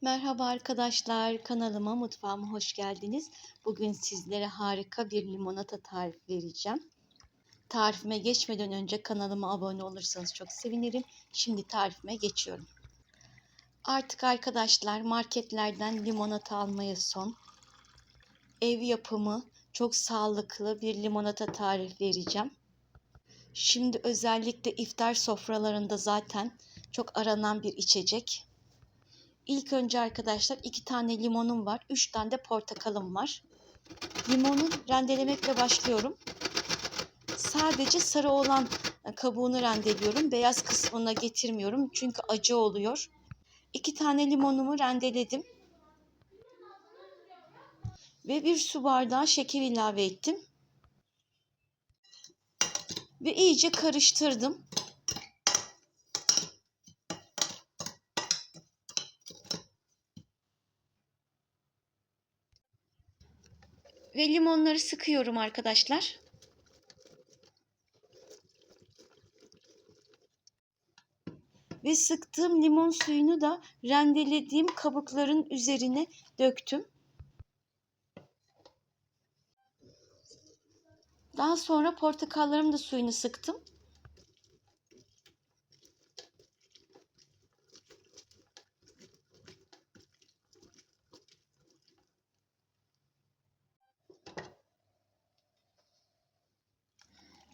Merhaba arkadaşlar, kanalıma, mutfağıma hoş geldiniz. Bugün sizlere harika bir limonata tarifi vereceğim. Tarifime geçmeden önce kanalıma abone olursanız çok sevinirim. Şimdi tarifime geçiyorum. Artık arkadaşlar marketlerden limonata almaya son. Ev yapımı çok sağlıklı bir limonata tarifi vereceğim. Şimdi özellikle iftar sofralarında zaten çok aranan bir içecek. İlk önce arkadaşlar iki tane limonum var. Üç tane de portakalım var. Limonu rendelemekle başlıyorum. Sadece sarı olan kabuğunu rendeliyorum. Beyaz kısmına getirmiyorum. Çünkü acı oluyor. İki tane limonumu rendeledim. Ve bir su bardağı şeker ilave ettim. Ve iyice karıştırdım. Ve limonları sıkıyorum arkadaşlar. Ve sıktığım limon suyunu da rendelediğim kabukların üzerine döktüm. Daha sonra portakallarımın da suyunu sıktım.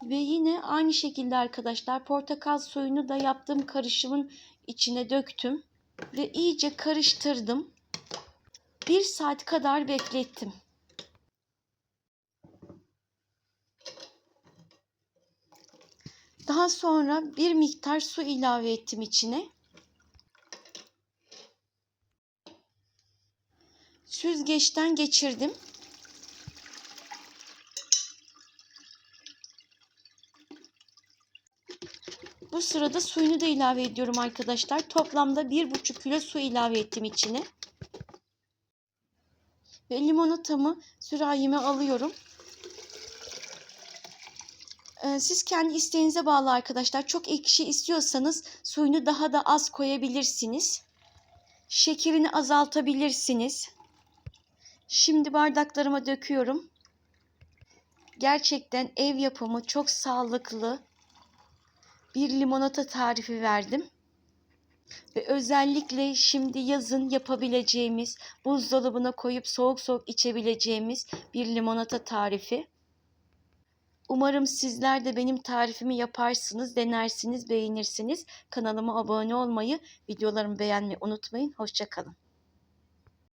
Ve yine aynı şekilde arkadaşlar portakal suyunu da yaptığım karışımın içine döktüm. Ve iyice karıştırdım. Bir saat kadar beklettim. Daha sonra bir miktar su ilave ettim içine. Süzgeçten geçirdim. Bu sırada suyunu da ilave ediyorum arkadaşlar. Toplamda 1,5 kilo su ilave ettim içine. Ve limonatamı sürahime alıyorum. Ee, siz kendi isteğinize bağlı arkadaşlar. Çok ekşi istiyorsanız suyunu daha da az koyabilirsiniz. Şekerini azaltabilirsiniz. Şimdi bardaklarıma döküyorum. Gerçekten ev yapımı çok sağlıklı bir limonata tarifi verdim. Ve özellikle şimdi yazın yapabileceğimiz, buzdolabına koyup soğuk soğuk içebileceğimiz bir limonata tarifi. Umarım sizler de benim tarifimi yaparsınız, denersiniz, beğenirsiniz. Kanalıma abone olmayı, videolarımı beğenmeyi unutmayın. Hoşçakalın.